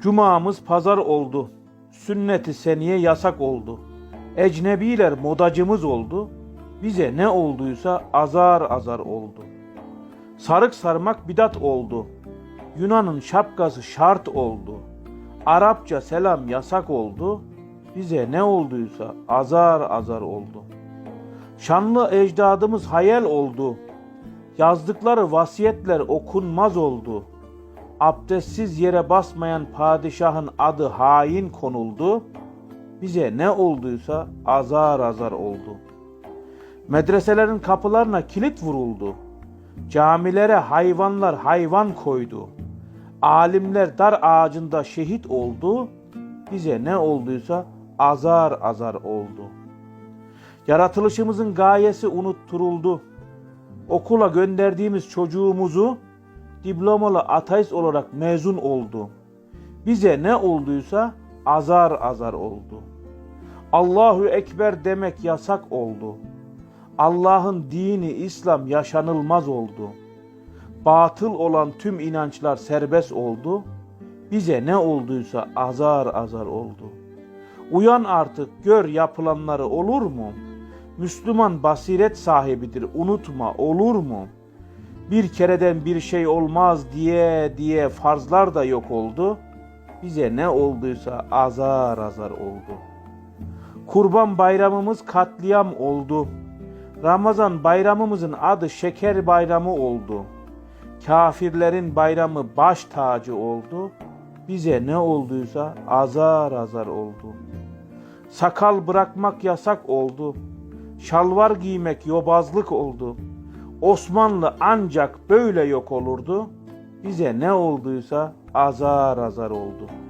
Cumamız pazar oldu. Sünneti seniye yasak oldu. Ecnebiler modacımız oldu. Bize ne olduysa azar azar oldu. Sarık sarmak bidat oldu. Yunan'ın şapkası şart oldu. Arapça selam yasak oldu. Bize ne olduysa azar azar oldu. Şanlı ecdadımız hayal oldu. Yazdıkları vasiyetler okunmaz oldu. Abdestsiz yere basmayan padişahın adı hain konuldu. Bize ne olduysa azar azar oldu. Medreselerin kapılarına kilit vuruldu. Camilere hayvanlar hayvan koydu. Alimler dar ağacında şehit oldu. Bize ne olduysa azar azar oldu. Yaratılışımızın gayesi unutturuldu. Okula gönderdiğimiz çocuğumuzu diplomalı ateist olarak mezun oldu. Bize ne olduysa azar azar oldu. Allahu Ekber demek yasak oldu. Allah'ın dini İslam yaşanılmaz oldu. Batıl olan tüm inançlar serbest oldu. Bize ne olduysa azar azar oldu. Uyan artık gör yapılanları olur mu? Müslüman basiret sahibidir unutma olur mu? Bir kereden bir şey olmaz diye diye farzlar da yok oldu. Bize ne olduysa azar azar oldu. Kurban bayramımız katliam oldu. Ramazan bayramımızın adı şeker bayramı oldu. Kafirlerin bayramı baş tacı oldu. Bize ne olduysa azar azar oldu. Sakal bırakmak yasak oldu. Şalvar giymek yobazlık oldu. Osmanlı ancak böyle yok olurdu. Bize ne olduysa azar azar oldu.''